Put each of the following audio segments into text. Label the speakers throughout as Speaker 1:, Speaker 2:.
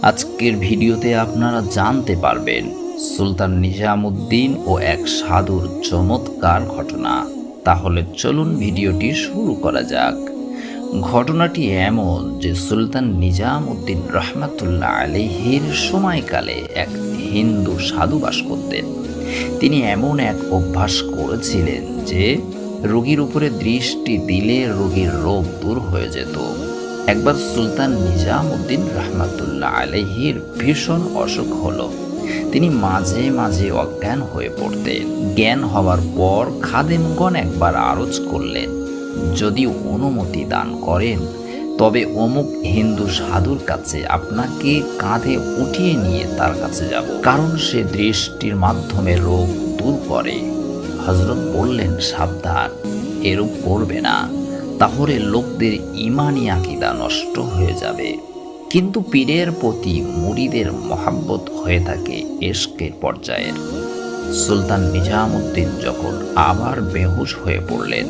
Speaker 1: আজকের ভিডিওতে আপনারা জানতে পারবেন সুলতান নিজামুদ্দিন ও এক সাধুর চমৎকার ঘটনা। তাহলে চলুন ভিডিওটি শুরু করা যাক। ঘটনাটি এমন যে সুলতান নিজামুদ্দিন রহমাতুল্লাহ আলিহির সময়কালে এক হিন্দু সাধু বাস করতেন। তিনি এমন এক অভ্যাস করেছিলেন যে রোগীর উপরে দৃষ্টি দিলে রোগীর রোগ দূর হয়ে যেত। একবার সুলতান নিজাম উদ্দিন রহমাতুল্লাহ আলহির ভীষণ অসুখ হলো। তিনি মাঝে মাঝে অজ্ঞান হয়ে পড়তেন। জ্ঞান হওয়ার পর খাদেমগণ একবার আরজ করলেন, যদি অনুমতি দান করেন, তবে অমুক হিন্দু সাধুর কাছে আপনাকে কাঁধে উঠিয়ে নিয়ে তার কাছে যাব। কারণ সে দৃষ্টির মাধ্যমে রোগ দূর করে। হজরত বললেন, সাবধান, এরূপ করবে না। তাহলে লোকদের ইমানি আকিদা নষ্ট হয়ে যাবে। কিন্তু পীরের প্রতি মুরিদের মহাব্বত হয়ে থাকে এশকের পর্যায়ের। সুলতান নিজামুদ্দিন যখন আবার বেহুশ হয়ে পড়লেন,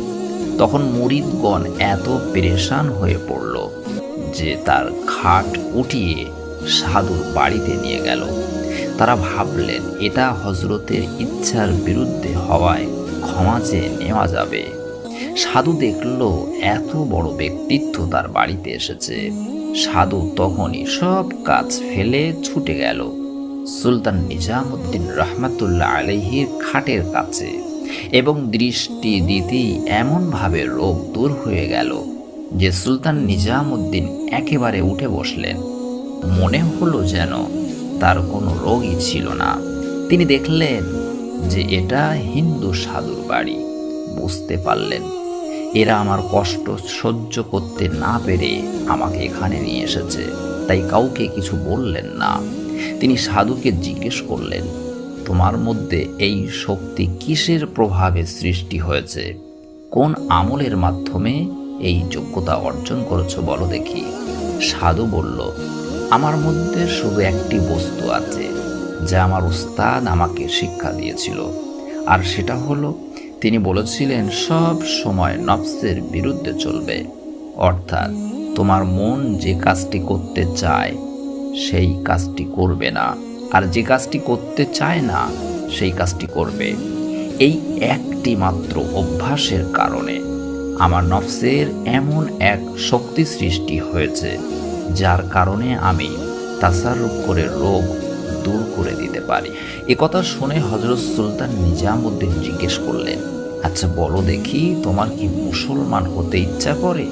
Speaker 1: তখন মুরিদগণ এত পেরেশান হয়ে পড়ল যে তার খাট উঠিয়ে সাধুর বাড়িতে নিয়ে গেল। তারা ভাবলেন, এটা হজরতের ইচ্ছার বিরুদ্ধে হওয়ায় ক্ষমা চেয়ে নেওয়া যাবে। সাধু দেখল এত বড় ব্যক্তিত্ব তার বাড়িতে এসেছে। সাধু তখনই সব কাজ ফেলে ছুটে গেল। সুলতান নিজামুদ্দিন রহমাতুল্লাহ আলহির খাটের কাছে এবং দৃষ্টি দিতেই এমনভাবে রোগ দূর হয়ে গেল যে সুলতান নিজামুদ্দিন একেবারে উঠে বসলেন। মনে হলো যেন তার কোনো রোগই ছিল না। তিনি দেখলেন যে এটা হিন্দু সাধুর বাড়ি। বুঝতে পারলেন। এরা আমার কষ্ট সহ্য করতে না পেরে আমাকে এখানে নিয়ে এসেছে। তাই কাউকে কিছু বললেন না। তিনি সাধুকে জিজ্ঞেস করলেন, তোমার মধ্যে এই শক্তি কিসের প্রভাবে সৃষ্টি হয়েছে? কোন আমলের মাধ্যমে এই যোগ্যতা অর্জন করেছ বলো দেখি? সাধু বলল, আমার মধ্যে শুধু একটি বস্তু আছে, যা আমার উস্তাদ আমাকে শিক্ষা দিয়েছিল। আর সেটা হলো তিনি বলেছিলেন, সব সময় নফসের বিরুদ্ধে চলবে। অর্থাৎ তোমার মন যে কাজটি করতে চায়, সেই কাজটি করবে না। আর যে কাজটি করতে চায় না, সেই কাজটি করবে। এই একটি মাত্র অভ্যাসের কারণে আমার নফসের এমন এক শক্তি সৃষ্টি হয়েছে, যার কারণে আমি তাসারুপ করে রোগ দূর করে দিতে পারি। এ কথা শুনে হজরত সুলতান নিজামুদ্দিন জিজ্ঞেস করলেন আচ্ছা বলো দেখি তোমার কি মুসলমান হতে ইচ্ছা করে?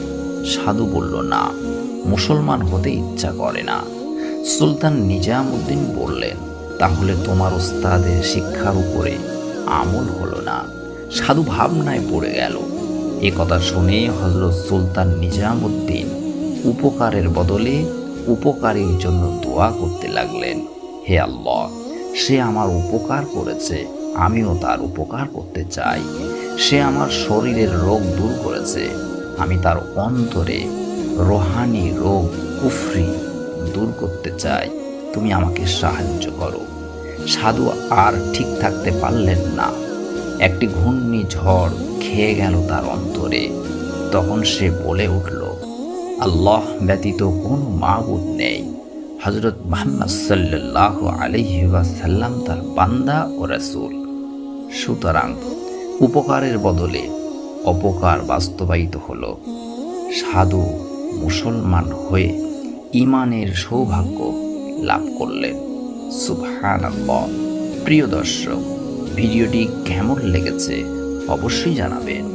Speaker 1: সাধু বলল, না, মুসলমান হতে ইচ্ছা করে না। সুলতান নিজামুদ্দিন বললেন, তাহলে তোমার ওস্তাদের শিক্ষার উপরে আমল হলো না। সাধু ভাবনায় পড়ে গেল। এ কথা শুনে হজরত সুলতান নিজামুদ্দিন উপকারের বদলে উপকারীর জন্য দোয়া করতে লাগলেন। হে আল্লাহ, সে আমার উপকার করেছে, আমিও তার উপকার করতে চাই। সে আমার শরীরের রোগ দূর করেছে, আমি তার অন্তরে রোহানি রোগ, কুফরি দূর করতে চাই। তুমি আমাকে সাহায্য করো। সাধু আর ঠিক থাকতে পারলেন না। একটি ঘূর্ণি ঝড় খেয়ে গেল তার অন্তরে। তখন সে বলে উঠল, আল্লাহ ব্যতীত কোনো মাবুদ নেই। হজরত মোহাম্মদ সাল্লাহ আলহিবাসাল্লাম তার বান্দা ও রাসূল। সুতরাং উপকারের বদলে অপকার বাস্তবায়িত হলো। সাধু মুসলমান হয়ে ইমানের সৌভাগ্য লাভ করলেন। সুবহান প্রিয় দর্শক, ভিডিওটি কেমন লেগেছে অবশ্যই জানাবেন।